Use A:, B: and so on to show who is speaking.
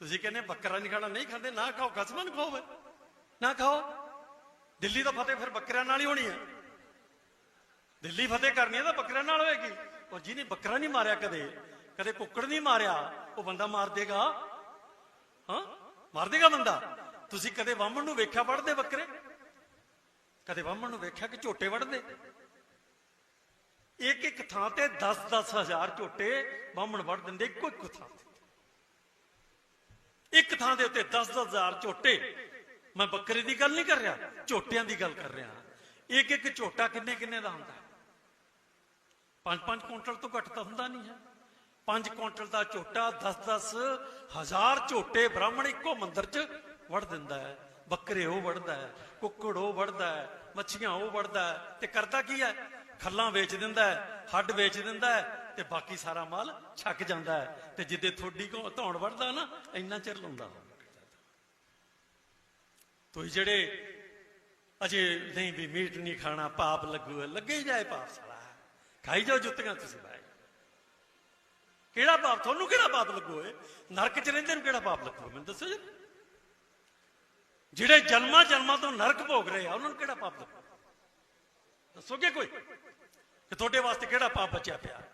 A: ਤੁਸੀਂ ਕਹਿੰਦੇ ਬੱਕਰਾ ਨਹੀਂ ਖਾਣਾ, ਨਹੀਂ ਖਾਂਦੇ, ਨਾ ਖਾਓ ਕਸਮਾਂ ਨੂੰ ਖਾਓ ਨਾ ਖਾਓ। ਦਿੱਲੀ ਦਾ ਫਤਿਹ ਫਿਰ ਬੱਕਰਿਆਂ ਨਾਲ ਹੀ ਹੋਣੀ ਹੈ। ਦਿੱਲੀ ਫਤਿਹ ਕਰਨੀ ਹੈ ਤਾਂ ਬੱਕਰਿਆਂ ਨਾਲ ਹੋਏਗੀ। ਉਹ ਜਿਹਨੇ ਬੱਕਰਾ ਨਹੀਂ ਮਾਰਿਆ ਕਦੇ ਕਦੇ ਕੁੱਕੜ ਨਹੀਂ ਮਾਰਿਆ, ਉਹ ਬੰਦਾ ਮਾਰ ਦੇਗਾ। ਹਾਂ? ਮਾਰ ਦੇਗਾ ਬੰਦਾ। ਤੁਸੀਂ ਕਦੇ ਵਾਮਣ ਨੂੰ ਵੇਖਿਆ ਵੜਦੇ ਬੱਕਰੇ? ਕਦੇ ਵਾਮਣ ਨੂੰ ਵੇਖਿਆ ਕਿ ਝੋਟੇ ਵੜਦੇ ਇੱਕ ਇੱਕ ਥਾਂ ਤੇ 10-10 ਹਜ਼ਾਰ ਝੋਟੇ ਬਾਹਮਣ ਵੜ ਦਿੰਦੇ ਇੱਕੋ ਇੱਕ ਥਾਂ ਤੇ। ਥਾਂ ਦੇ ਉੱਤੇ 10-10 ਝੋਟੇ। ਮੈਂ ਬੱਕਰੇ ਦੀ ਗੱਲ ਨਹੀਂ ਕਰ ਰਿਹਾ, ਝੋਟਿਆਂ ਦੀ ਗੱਲ ਕਰ ਰਿਹਾ। ਇੱਕ ਇੱਕ ਝੋਟਾ ਕਿੰਨੇ ਕਿੰਨੇ ਦਾ ਹੁੰਦਾ? 5-5 ਕੁਇੰਟਲ ਤੋਂ ਘੱਟ ਤਾਂ ਹੁੰਦਾ ਨਹੀਂ ਹੈ। 5 ਕੁਇੰਟਲ ਦਾ ਝੋਟਾ 10-10 ਹਜ਼ਾਰ ਝੋਟੇ ਬ੍ਰਾਹਮਣ ਇੱਕੋ ਮੰਦਰ 'ਚ ਵੜ ਦਿੰਦਾ ਹੈ। ਬੱਕਰੇ ਉਹ ਵੜਦਾ ਹੈ, ਕੁੱਕੜ ਉਹ ਵੜਦਾ ਹੈ, ਮੱਛੀਆਂ ਉਹ ਵੜਦਾ ਹੈ ਤੇ ਕਰਦਾ ਕੀ ਹੈ? ਖੱਲਾਂ ਵੇਚ ਦਿੰਦਾ ਹੈ, ਹੱਡ ਵੇਚ ਦਿੰਦਾ ਹੈ ਤੇ ਬਾਕੀ ਸਾਰਾ ਮਾਲ ਛੱਕ ਜਾਂਦਾ ਹੈ। ਤੇ ਜਿੱਦੇ ਥੋੜੀ ਕੋ ਧੌਣ ਵੜਦਾ ਨਾ, ਇੰਨਾ ਚਿਰ ਲਾਉਂਦਾ। ਤੁਸੀਂ ਜਿਹੜੇ ਅਜੇ ਨਹੀਂ ਵੀ ਮੀਟ ਨਹੀਂ ਖਾਣਾ, ਪਾਪ ਲੱਗੂ ਲੱਗੇ ਜਾਏ ਪਾਪ ਸਾਰਾ ਖਾਈ ਜਾਓ ਜੁੱਤੀਆਂ ਤੁਸੀਂ ਬਾਈ ਕਿਹੜਾ ਪਾਪ, ਤੁਹਾਨੂੰ ਕਿਹੜਾ ਪਾਪ ਲੱਗੂ ਏ ਨਰਕ ਚ ਰਹਿੰਦੇ ਨੂੰ ਕਿਹੜਾ ਪਾਪ ਲੱਗੂ? ਮੈਨੂੰ ਦੱਸੋ ਜੀ। ਜਿਹੜੇ ਜਨਮਾਂ ਜਨਮਾਂ ਤੋਂ ਨਰਕ ਭੋਗ ਰਹੇ ਆ, ਉਹਨਾਂ ਨੂੰ ਕਿਹੜਾ ਪਾਪ ਲੱਗੂ? ਦੱਸੋਗੇ ਕੋਈ? ਕਿ ਤੁਹਾਡੇ ਵਾਸਤੇ ਕਿਹੜਾ ਪਾਪ ਬਚਿਆ ਪਿਆ?